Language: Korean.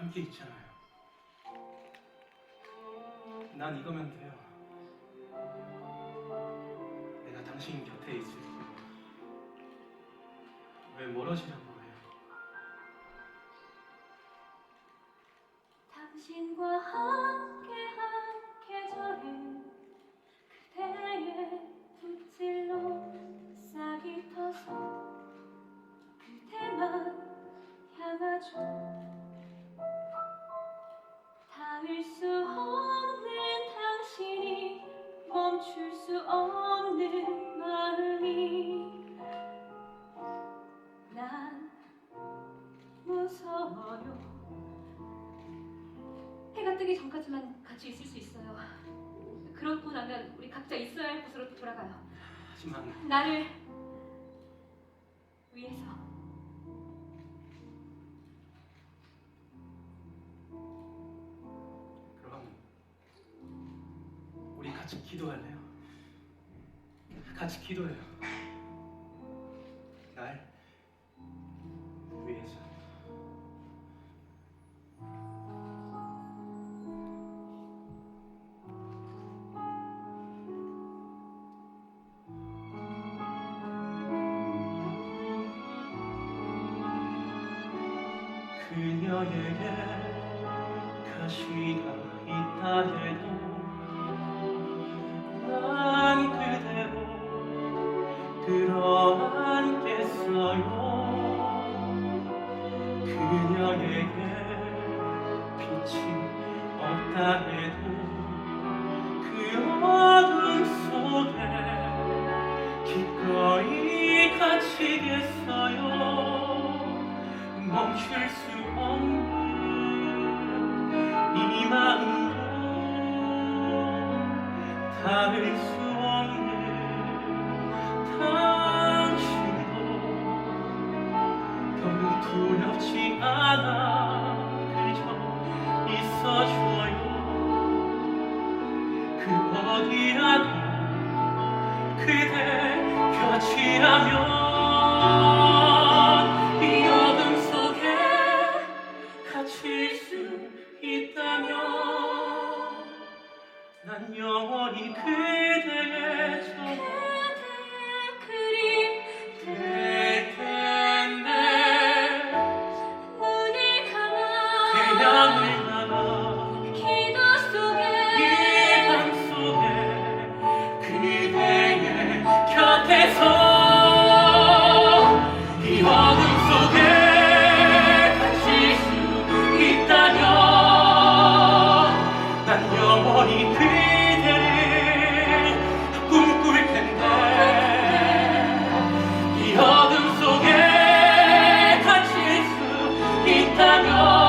함께 있잖아요. 난 이거면 돼요. 내가 당신 곁에 있을게. 왜 멀어지려고 해요? 당신과 뜨기 전까지만 같이 있을 수 있어요. 그러고 나면 우리 각자 있어야 할 곳으로 돌아가요. 하지만 나를 위해서. 그럼 우리 같이 기도할래요? 같이 기도해요. 그녀에게 가시가 있다 해도 난 그대로 끌어안겠어요. 그녀에게 빛이 없다 해도 그 어둠 속에 기꺼이 갇히겠어요. 멈출 수 그 어디라도 그대 곁이라면 난 영원히 그대의 있